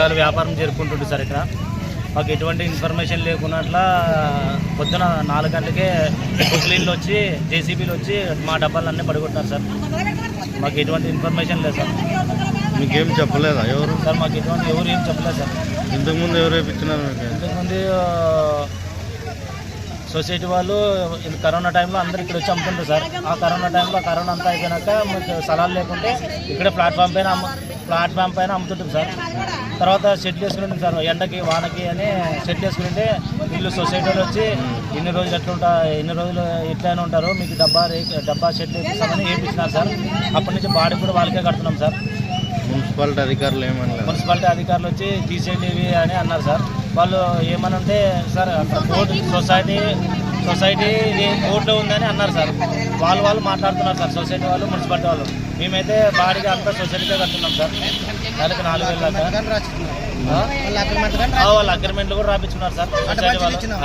గారు వ్యాపారం జరుపుకుంటుండే సార్ ఇక్కడ. మాకు ఎటువంటి ఇన్ఫర్మేషన్ లేకున్నట్లా పొద్దున నాలుగు గంటలకే కుక్లీన్లు వచ్చి జేసీబీలు వచ్చి మా డబ్బాలన్నీ పడిగొట్టారు సార్. మాకు ఎటువంటి ఇన్ఫర్మేషన్ లేదు సార్. మీకేం చెప్పలేదా ఎవరు? సార్ మాకు ఎటువంటి ఎవరు ఏం చెప్పలేదు సార్. ఇంతకుముందు ఎవరు వేయించినారు మీకు? ఇంతకుముందు సొసైటీ వాళ్ళు ఇది కరోనా టైంలో అందరు ఇక్కడ వచ్చి అమ్ముతుంటారు సార్. ఆ కరోనా టైంలో కరోనా అంతా అయిపోయినాక మీకు స్థలాలు లేకుంటే ఇక్కడే ప్లాట్ఫామ్ పైన అమ్ము ప్లాట్ఫామ్ పైన అమ్ముతుంటాం సార్. తర్వాత షెడ్ వేసుకుంటాం సార్ ఎండకి వానకి అని షెడ్ వేసుకుంటే వీళ్ళు సొసైటీలో వచ్చి ఇన్ని రోజులు ఎట్లా ఉంటా ఎన్ని రోజులు ఇట్లానే ఉంటారు మీకు డబ్బా రే డబ్బా షెడ్ వేపిస్తామని వేయించినారు సార్. అప్పటి నుంచి బాడీ కూడా వాళ్ళకే కడుతున్నాం సార్. మున్సిపాలిటీ అధికారులు ఏమనలేదు. మున్సిపాలిటీ అధికారులు వచ్చి తీసేయండి ఇవి అని అన్నారు సార్. వాళ్ళు ఏమనంటే సార్ అక్కడ కోర్టు సొసైటీ సొసైటీ కోర్టులో ఉందని అన్నారు సార్. వాళ్ళు వాళ్ళు మాట్లాడుతున్నారు సార్ సొసైటీ వాళ్ళు మున్సిపాలిటీ వాళ్ళు. మేమైతే బాడీగా అంతా సొసైటీకే కడుతున్నాం సార్. నెలకు నాలుగు వేలు దాకా? వాళ్ళ అగ్రిమెంట్లు కూడా రాపించుకున్నారు సార్.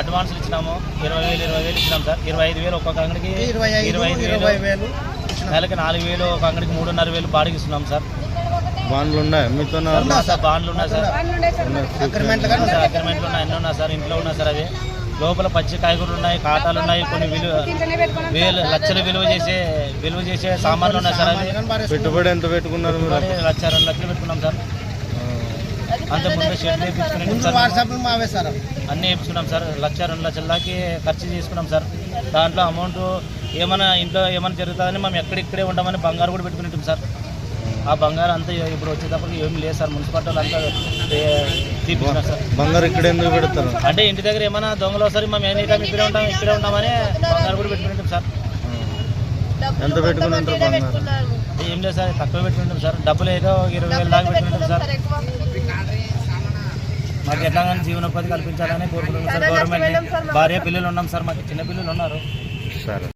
అడ్వాన్స్లు ఇచ్చినాము. ఇరవై వేలు ఇరవై వేలు ఇచ్చినాం సార్. ఇరవై ఐదు వేలు ఒక్కొక్క అంగడికి ఇరవై ఐదు వేలు. నెలకి నాలుగు వేలు ఒక అంగడికి మూడున్నర వేలు బాడీకి ఇస్తున్నాం సార్. బాండ్లు ఉన్నాయి? మీతో సార్ బాండ్లు ఉన్నాయి సార్. అగ్రిమెంట్లు సార్ అగ్రిమెంట్లు ఉన్నాయి అన్నీ ఉన్నాయి సార్ ఇంట్లో ఉన్నాయి సార్ అవి. లోపల పచ్చి కాయగూరలు ఉన్నాయి కాటాలు ఉన్నాయి కొన్ని విలువ వేలు లక్షలు విలువ చేసే విలువ చేసే సామాన్లు ఉన్నాయి సార్ అవి. పెట్టుబడి ఎంత పెట్టుకున్నారు లక్ష రెండు లక్షలు పెట్టుకున్నాం సార్. అంత ముందు షెడ్ సార్. అన్నీ వేయించుకున్నాం సార్. లక్ష రెండు లక్షల దాకా ఖర్చు చేసుకున్నాం సార్. దాంట్లో అమౌంట్ ఏమైనా ఇంట్లో ఏమైనా జరుగుతుందని మేము ఎక్కడిక్కడే ఉండమని బంగారు కూడా పెట్టుకుని ఉంటాం సార్. ఆ బంగారం అంతా ఇప్పుడు వచ్చేటప్పటికి ఏం లేదు సార్. మున్సిపాలిటీ వాళ్ళు అంతా తీపించినారు సార్. బంగారు ఇక్కడ ఎందుకు పెడతారు? అంటే ఇంటి దగ్గర ఏమైనా దొంగలు వస్తారు మేము ఎనీ టైం ఇక్కడే ఉంటాం ఇక్కడే ఉంటామని బంగారు కూడా పెట్టుకుని ఉంటాం సార్ ఎంత పెట్టుకుని ఉంటారు బంగారు? ఏం లేదు సార్ తక్కువ పెట్టుకుంటాం సార్. డబ్బులు ఏదో ఇరవై వేలు దాకా పెట్టుకుంటాం సార్. మాకు ఎట్లా కానీ జీవనోపాధి కల్పించాలని కోరుకుంటున్నాం సార్ గవర్నమెంట్ భార్య పిల్లలు ఉన్నాం సార్ మాకు చిన్న పిల్లలు ఉన్నారు. సరే.